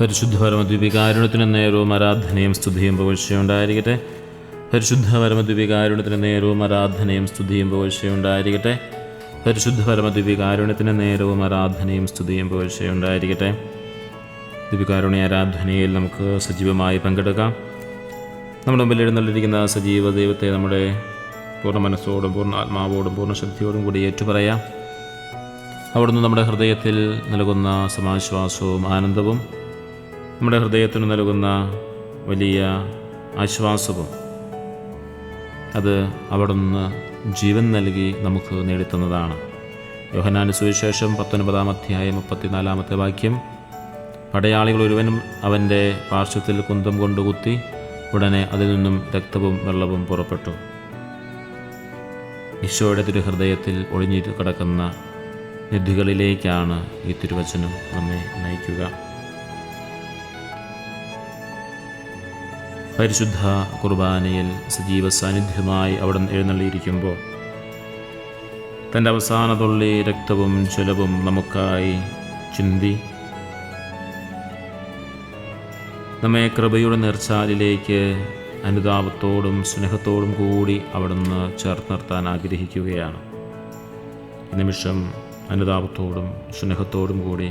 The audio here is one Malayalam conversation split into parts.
പരിശുദ്ധ പരമദ്വീപികാരുണത്തിന് നേരവും ആരാധനയും സ്തുതിയും പുകഴ്ചയുണ്ടായിരിക്കട്ടെ പരിശുദ്ധ പരമദ്വീപികാരുണത്തിന് നേരവും ആരാധനയും സ്തുതിയും പുകഴ്ചയുണ്ടായിരിക്കട്ടെ പരിശുദ്ധ പരമദ്വീപികാരുണത്തിന് നേരവും ആരാധനയും സ്തുതിയും പുകഴ്ചയുണ്ടായിരിക്കട്ടെ ദീപികാരുണ്യ ആരാധനയിൽ നമുക്ക് സജീവമായി പങ്കെടുക്കാം. നമ്മുടെ മുമ്പിൽ എഴുന്നള്ളിരിക്കുന്ന സജീവ ദൈവത്തെ നമ്മുടെ പൂർണ മനസ്സോടും പൂർണ ആത്മാവോടും പൂർണ ശക്തിയോടും കൂടി ഏറ്റുപറയാം. അവിടുന്ന് നമ്മുടെ ഹൃദയത്തിൽ നൽകുന്ന സമാശ്വാസവും ആനന്ദവും നമ്മുടെ ഹൃദയത്തിന് നൽകുന്ന വലിയ ആശ്വാസവും അത് അവിടെ നിന്ന് ജീവൻ നൽകി നമുക്ക് നേടിത്തുന്നതാണ്. യോഹനാന് സുവിശേഷം പത്തൊൻപതാം അധ്യായം മുപ്പത്തിനാലാമത്തെ വാക്യം. പടയാളികൾ ഒരുവനും അവന്റെ പാർശ്വത്തിൽ കുന്തം കൊണ്ട് കുത്തി ഉടനെ അതിൽ നിന്നും രക്തവും വെള്ളവും പുറപ്പെട്ടു. ഈശോയുടെ തിരുഹൃദയത്തിൽ ഒളിഞ്ഞിട്ട് കിടക്കുന്ന നിധികളിലേക്കാണ് ഈ തിരുവചനം നമ്മെ നയിക്കുക. പരിശുദ്ധ കുർബാനയിൽ സജീവ സാന്നിധ്യമായി അവിടെ എഴുന്നള്ളിയിരിക്കുമ്പോൾ തന്റെ അവസാന തുള്ളി രക്തവും ചെലവും നമുക്കായി ചിന്തി നമ്മെ കൃപയുടെ നേർച്ചാലിലേക്ക് അനുതാപത്തോടും സ്നേഹത്തോടും കൂടി അവിടുന്ന് ചേർത്ത് നിർത്താൻ ആഗ്രഹിക്കുകയാണ്. നിമിഷം അനുതാപത്തോടും സ്നേഹത്തോടും കൂടി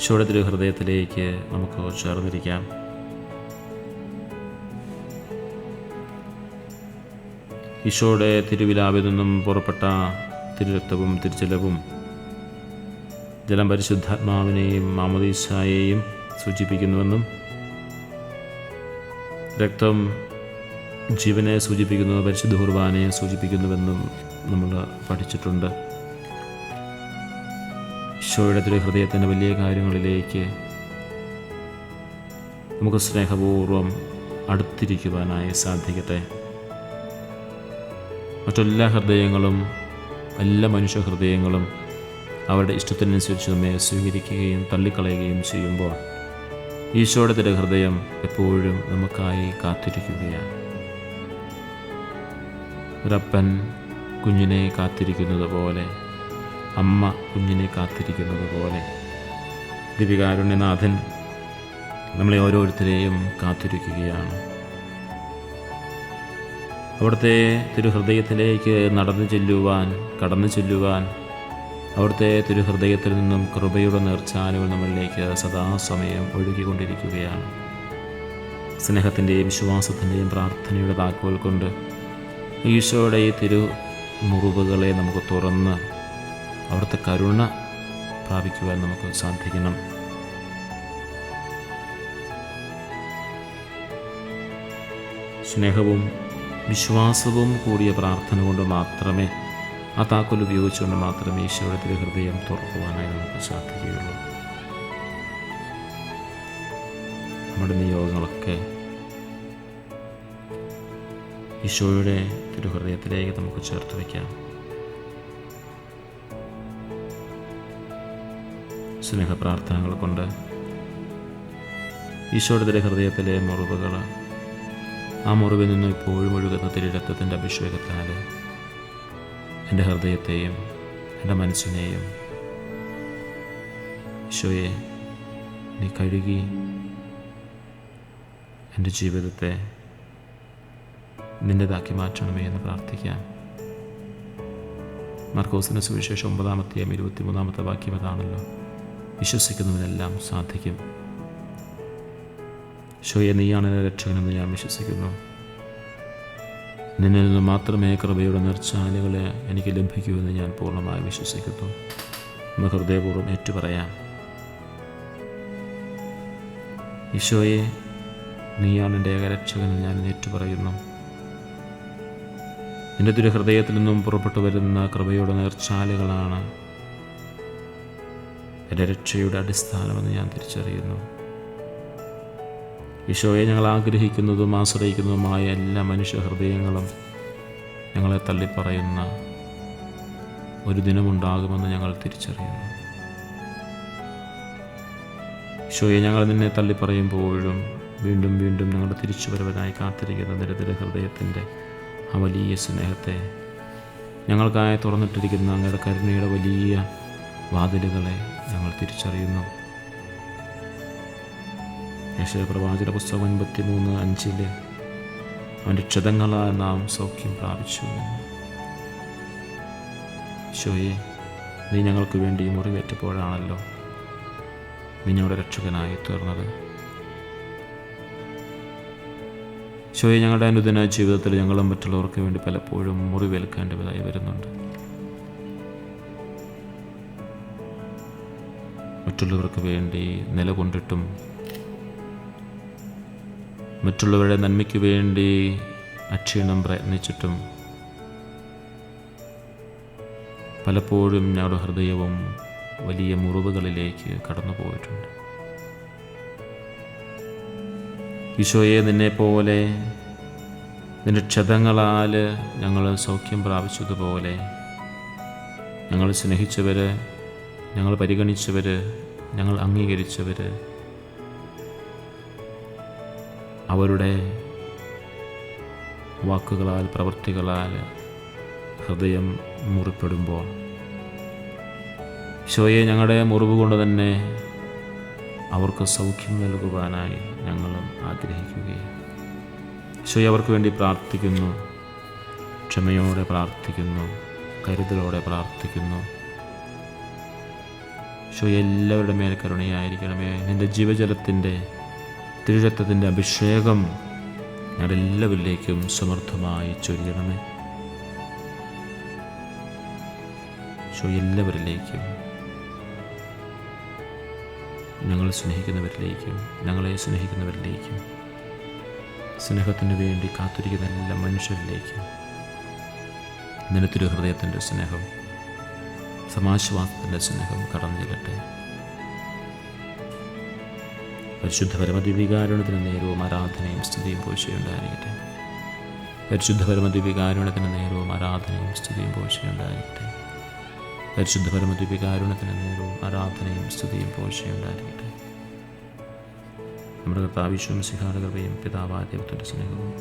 ഈശോയുടെ ഹൃദയത്തിലേക്ക് നമുക്ക് ചേർന്നിരിക്കാം. ഈശോയുടെ തിരുവിലാവിൽ നിന്നും പുറപ്പെട്ട തിരുരക്തവും തിരുച്ചലവും ജലം പരിശുദ്ധാത്മാവിനെയും മാമദീസായെയും സൂചിപ്പിക്കുന്നുവെന്നും രക്തം ജീവനെ സൂചിപ്പിക്കുന്നു പരിശുദ്ധ കുർബാനയെ സൂചിപ്പിക്കുന്നുവെന്നും നമ്മൾ പഠിച്ചിട്ടുണ്ട്. ഈശോയുടെ തിരു ഹൃദയത്തിന്റെ വലിയ കാര്യങ്ങളിലേക്ക് നമുക്ക് സ്നേഹപൂർവം അടുത്തിരിക്കുവാനായി സാധിക്കട്ടെ. മറ്റെല്ലാ ഹൃദയങ്ങളും എല്ലാ മനുഷ്യ ഹൃദയങ്ങളും അവരുടെ ഇഷ്ടത്തിനനുസരിച്ച് നമ്മെ സ്വീകരിക്കുകയും തള്ളിക്കളയുകയും ചെയ്യുമ്പോൾ ഈശോയുടെ തിര ഹൃദയം എപ്പോഴും നമുക്കായി കാത്തിരിക്കുകയാണ്. ഒരപ്പൻ കുഞ്ഞിനെ കാത്തിരിക്കുന്നത് പോലെ അമ്മ കുഞ്ഞിനെ കാത്തിരിക്കുന്നത് പോലെ ദിവികാരുണ്യനാഥൻ നമ്മളെ ഓരോരുത്തരെയും കാത്തിരിക്കുകയാണ്. അവിടുത്തെ തിരുഹൃദയത്തിലേക്ക് നടന്നു ചെല്ലുവാൻ കടന്നു ചെല്ലുവാൻ അവിടുത്തെ തിരുഹൃദയത്തിൽ നിന്നും കൃപയുടെ നേർച്ചാലുകൾ നമ്മളിലേക്ക് സദാസമയം ഒഴുകിക്കൊണ്ടിരിക്കുകയാണ്. സ്നേഹത്തിന്റെയും വിശ്വാസത്തിന്റെയും പ്രാർത്ഥനയുടെ താക്കോൽ കൊണ്ട് ഈശോയുടെ ഈ തിരു മുറിവുകളെ നമുക്ക് തുറന്ന് അവിടുത്തെ കരുണ പ്രാപിക്കുവാൻ നമുക്ക് സാധിക്കണം. സ്നേഹവും വിശ്വാസവും കൂടിയ പ്രാർത്ഥന കൊണ്ട് മാത്രമേ ആ താക്കോൽ ഉപയോഗിച്ചുകൊണ്ട് മാത്രമേ ഈശോയുടെ ഹൃദയം തുറക്കുവാനായി നമുക്ക് സാധിക്കുകയുള്ളൂ. നമ്മുടെ നിയോഗങ്ങളൊക്കെ ഈശോയുടെ തിരുഹൃദയത്തിലേക്ക് നമുക്ക് ചേർത്ത് വയ്ക്കാം. സ്നേഹപ്രാർത്ഥനകൾ കൊണ്ട് ഈശോയുടെ ഹൃദയത്തിലെ മുറിവുകൾ ആ മുറിവിൽ നിന്നും ഇപ്പോഴും ഒഴുകുന്ന തിരുരക്തത്തിന്റെ അഭിഷേകത്താൽ എന്റെ ഹൃദയത്തെയും എന്റെ മനസ്സിനെയും ഈശോയെ നീ കഴുകി എന്റെ ജീവിതത്തെ നിന്റെതാക്കി മാറ്റണമേ എന്ന് പ്രാർത്ഥിക്കാം. മർക്കോസിന്റെ സുവിശേഷം ഒമ്പതാമത്തെയും ഇരുപത്തിമൂന്നാമത്തെ വാക്യം അതാണല്ലോ. വിശ്വസിക്കുന്നവരെല്ലാം സാധിക്കും. ഈശോയെ നീയാണ് എന്റെ രക്ഷകനെന്ന് ഞാൻ വിശ്വസിക്കുന്നു. നിന്നിൽ നിന്ന് മാത്രമേ കൃപയുടെ നിർച്ചാലുകളെ എനിക്ക് ലഭിക്കൂ എന്ന് ഞാൻ പൂർണമായി വിശ്വസിക്കുന്നു. നമുക്ക് ഹൃദയപൂർവം ഏറ്റുപറയാം. ഈശോയെ നീയാണ് എന്റെ ഏകരക്ഷകൻ ഞാൻ ഏറ്റുപറയുന്നു. എന്റെ തിരുഹൃദയത്തിൽ നിന്നും പുറപ്പെട്ടു വരുന്ന കൃപയുടെ നേർച്ചാലുകളാണ് എന്റെ രക്ഷയുടെ അടിസ്ഥാനമെന്ന് ഞാൻ തിരിച്ചറിയുന്നു. ഈശോയെ ഞങ്ങൾ ആഗ്രഹിക്കുന്നതും ആശ്രയിക്കുന്നതുമായ എല്ലാ മനുഷ്യ ഹൃദയങ്ങളും ഞങ്ങളെ തള്ളിപ്പറയുന്ന ഒരു ദിനമുണ്ടാകുമെന്ന് ഞങ്ങൾ തിരിച്ചറിയുന്നു. ഈശോയെ ഞങ്ങൾ നിന്നെ തള്ളിപ്പറയുമ്പോഴും വീണ്ടും വീണ്ടും ഞങ്ങളുടെ തിരിച്ചുവരവനായി കാത്തിരിക്കുന്ന നിരന്തര ഹൃദയത്തിന്റെ ആ വലിയ സ്നേഹത്തെ ഞങ്ങൾക്കായി തുറന്നിട്ടിരിക്കുന്ന അങ്ങയുടെ കരുണയുടെ വലിയ വാതിലുകളെ ഞങ്ങൾ തിരിച്ചറിയുന്നു. യേശയ പ്രവാചക പുസ്തകം അൻപത്തി മൂന്ന് അഞ്ചിൽ അവന്റെ ക്ഷതങ്ങളാൽ നാം സൗഖ്യം പ്രാപിച്ചു ശോയെ നീ ഞങ്ങൾക്ക് വേണ്ടി മുറിവേറ്റപ്പോഴാണല്ലോ നീ ഞങ്ങളുടെ രക്ഷകനായി തീർന്നത്. ശോയെ ഞങ്ങളുടെ അനുദിന ജീവിതത്തിൽ ഞങ്ങളും മറ്റുള്ളവർക്ക് വേണ്ടി പലപ്പോഴും മുറിവേൽക്കേണ്ടതായി വരുന്നുണ്ട്. മറ്റുള്ളവർക്ക് വേണ്ടി നിലകൊണ്ടിട്ടും മറ്റുള്ളവരുടെ നന്മയ്ക്ക് വേണ്ടി അക്ഷീണം പ്രയത്നിച്ചിട്ടും പലപ്പോഴും ഞങ്ങളുടെ ഹൃദയവും വലിയ മുറിവുകളിലേക്ക് കടന്നു പോയിട്ടുണ്ട്. ഈശോയെ നിന്നെപ്പോലെ നിന്റെ ക്ഷതങ്ങളാൽ ഞങ്ങൾ സൗഖ്യം പ്രാപിച്ചതുപോലെ ഞങ്ങൾ സ്നേഹിച്ചവർ ഞങ്ങൾ പരിഗണിച്ചവർ ഞങ്ങൾ അംഗീകരിച്ചവർ അവരുടെ വാക്കുകളാൽ പ്രവൃത്തികളാൽ ഹൃദയം മുറിപ്പെടുമ്പോൾ. ഈശോയെ ഞങ്ങളുടെ മുറിവ് കൊണ്ട് തന്നെ അവർക്ക് സൗഖ്യം നൽകുവാനായി ഞങ്ങളും ആഗ്രഹിക്കുകയും ഈശോയെ അവർക്ക് വേണ്ടി പ്രാർത്ഥിക്കുന്നു. ക്ഷമയോടെ പ്രാർത്ഥിക്കുന്നു. കരുതലോടെ പ്രാർത്ഥിക്കുന്നു. ഈശോ എല്ലാവരുടെ മേൽ കരുണയായിരിക്കണമേ. നിന്റെ ജീവജലത്തിന്റെ തിരുരക്തത്തിന്റെ അഭിഷേകം ഞങ്ങളെല്ലാവരിലേക്കും സമർത്ഥമായി ചൊരിയണമേ. എല്ലാവരിലേക്കും. ഞങ്ങൾ സ്നേഹിക്കുന്നവരിലേക്കും ഞങ്ങളെ സ്നേഹിക്കുന്നവരിലേക്കും. സ്നേഹത്തിന് വേണ്ടി കാത്തിരിക്കുന്ന എല്ലാ മനുഷ്യരിലേക്കും. നിനത്തിരു തിരുഹൃദയത്തിന്റെ സ്നേഹം സമാശ്വാസത്തിന്റെ സ്നേഹം കടന്നു ചെല്ലട്ടെ. പരിശുദ്ധ പരമദിവികാരുണത്തിന് നേരവും ആരാധനയും സ്തുതിയും പോഴ്ചയുണ്ടായിരിക്കട്ടെ പരിശുദ്ധ പരമദിവികാരുണത്തിന് നേരവും ആരാധനയും സ്തുതിയും പോഴ്ചയുണ്ടായിരിക്കട്ടെ പരിശുദ്ധ പരമദിവികാരുണത്തിന് നേരവും ആരാധനയും സ്തുതിയും പോഴ്ചയുണ്ടായിരിക്കട്ടെ നമ്മുടെ കർത്താവിശ്വം സിഹാരകൃപയും പിതാവായ ദൈവത്തിന്റെ സ്നേഹവും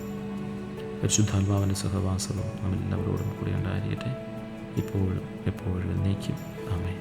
പരിശുദ്ധാത്മാവിന്റെ സഹവാസവും നമ്മളെല്ലാവരോടും കൂടി ഉണ്ടായിരിക്കട്ടെ. ഇപ്പോഴും എപ്പോഴും എന്നേക്കും. ആമേ